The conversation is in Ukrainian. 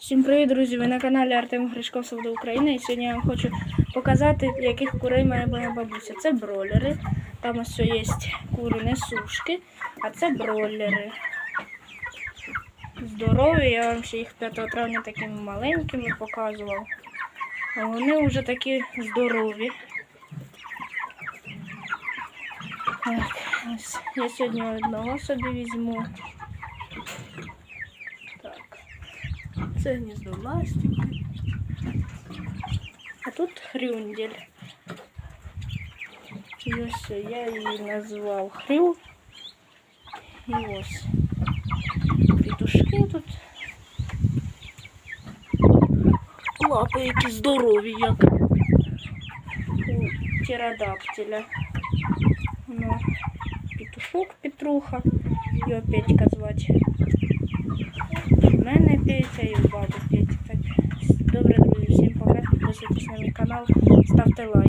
Всім привіт, друзі! Ви на каналі Артем Гришков Свобода України. І сьогодні я вам хочу показати, яких курей має моя бабуся. Це бролери. Там ось є кури несушки, а це бройлери. Здорові, я вам ще їх 5 травня такими маленькими показував. А вони вже такі здорові. Так, ось я сьогодні одного собі візьму. Так. Це гніздо ластівки. А тут хрюндель. І ось я її назвав хрю. І ось петушки тут. Лапи які здорові, як у птеродактиля. Ну, петушок Петруха. Його Петька звати. У мене Петя і добре, друзі, всім пока. Підписуйтесь на мій канал, ставте лайк.